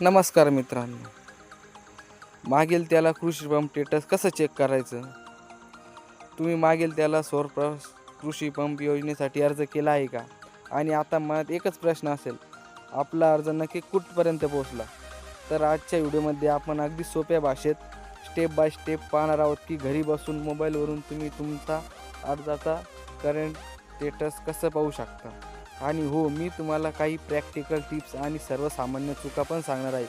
नमस्कार मित्रांनो. मागेल त्याला कृषी पंप स्टेटस कसं चेक करायचं? तुम्ही मागेल त्याला सौर कृषी पंप योजनेसाठी अर्ज केला आहे का? आणि आता मनात एकच प्रश्न असेल. आपला अर्ज नक्की कुठपर्यंत पोहोचला? तर आजच्या व्हिडिओमध्ये आपण अगदी सोप्या भाषेत स्टेप बाय स्टेप पाहणार आहोत की घरी बसून मोबाईलवरून तुम्ही तुमचा अर्जाचा करंट स्टेटस कसं पाहू शकता? आणि हो मी तुम्हाला काही प्रॅक्टिकल टिप्स आणि सर्वसामान्य चुका पण सांगणार आहे.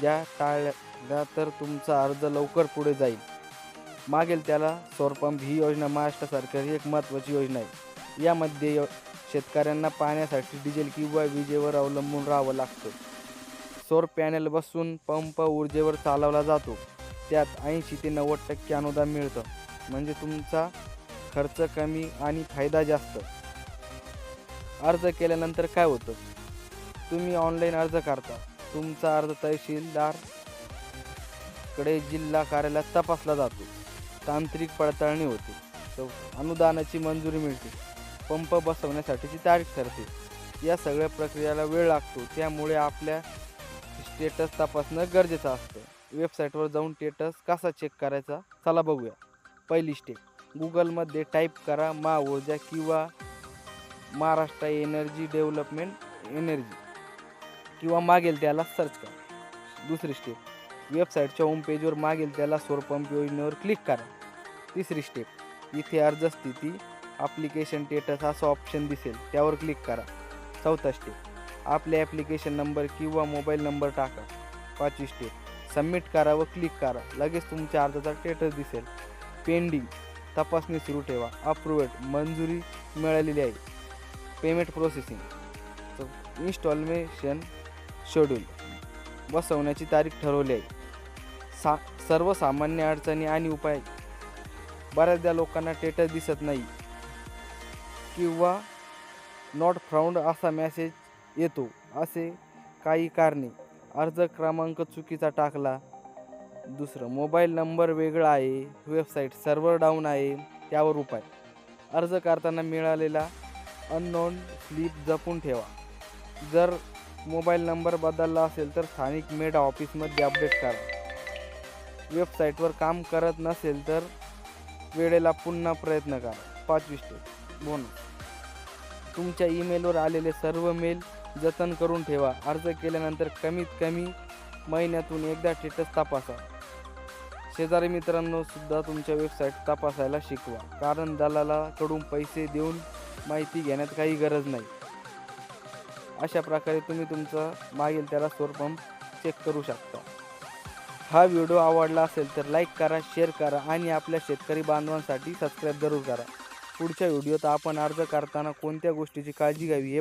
ज्या टाळल्या तर तुमचा अर्ज लवकर पुढे जाईल. मागेल त्याला सौरपंप ही योजना महाराष्ट्र सरकारची एक महत्त्वाची योजना आहे. यामध्ये यो शेतकऱ्यांना पाण्यासाठी डिझेल किंवा विजेवर अवलंबून राहावं लागतं. सौर पॅनल बसून पंप ऊर्जेवर चालवला जातो. त्यात ऐंशी ते नव्वद टक्के अनुदान मिळतं. म्हणजे तुमचा खर्च कमी आणि फायदा जास्त. अर्ज केल्यानंतर काय होतं? तुम्ही ऑनलाईन अर्ज करता तुमचा अर्ज तहसीलदारकडे जिल्हा कार्यालयात तपासला जातो. तांत्रिक पडताळणी होते. तर अनुदानाची मंजुरी मिळते. पंप बसवण्यासाठीची तारीख ठरते. या सगळ्या प्रक्रियेला वेळ लागतो. त्यामुळे आपल्या स्टेटस तपासणं गरजेचं असतं. वेबसाईटवर जाऊन स्टेटस कसा चेक करायचा? चला बघूया. पहिली स्टेप गुगलमध्ये टाईप करा मा ऊर्जा किंवा महाराष्ट्र एनर्जी डेव्हलपमेंट एनर्जी किंवा मागेल त्याला सर्च करा. दुसरी स्टेप वेबसाईटच्या होम पेजवर मागेल त्याला सौरपंप योजनेवर क्लिक करा. तिसरी स्टेप इथे अर्ज स्थिती ॲप्लिकेशन स्टेटस असं ऑप्शन दिसेल त्यावर क्लिक करा. चौथा स्टेप आपले ॲप्लिकेशन नंबर किंवा मोबाईल नंबर टाका. पाचवी स्टेप सबमिट करा व क्लिक करा. लगेच तुमच्या अर्जाचा स्टेटस दिसेल. पेंडिंग तपासणी सुरू ठेवा. अप्रुव्हेड मंजुरी मिळालेली आहे. Payment processing. Installation schedule. बसवण्याची तारीख ठरवली आहे. सा सर्वसामान्य अडचणी आणि उपाय. बऱ्याचदा लोकांना टेटर दिसत नाही. किंवा नॉट फाउंड असा मॅसेज येतो. असे काही कारणे. अर्ज क्रमांक चुकीचा टाकला. दुसरं मोबाईल नंबर वेगळा आहे. वेबसाईट सर्व्हर डाऊन आहे. त्यावर उपाय. अर्ज करताना मिळालेला अननोन स्लिप जपून ठेवा. जर मोबाईल नंबर बदलला असेल तर स्थानिक मेड ऑफिसमध्ये अपडेट करा. वेबसाईटवर काम करत नसेल तर वेळेला पुन्हा प्रयत्न करा. पाचवी स्टेप बोनस तुमच्या ईमेलवर आलेले सर्व मेल जतन करून ठेवा. अर्ज केल्यानंतर कमीत कमी महिन्यातून एकदा स्टेटस तपासा. शेजारी मित्रांनो सुद्धा तुमच्या वेबसाईट तपासायला शिकवा. कारण दलालाकडून पैसे देऊन माहिती घेण्यात काही गरज नाही. अशा प्रकारे तुम्ही तुमचा मागील त्याला स्टोर पंप चेक करू शकता. हा व्हिडिओ आवडला असेल तर लाईक करा शेअर करा आणि आपल्या शेतकरी बांधवांसाठी सबस्क्राईब जरूर करा. पुढच्या व्हिडिओत आपण अर्ज करताना कोणत्या गोष्टीची काळजी घ्यावी हे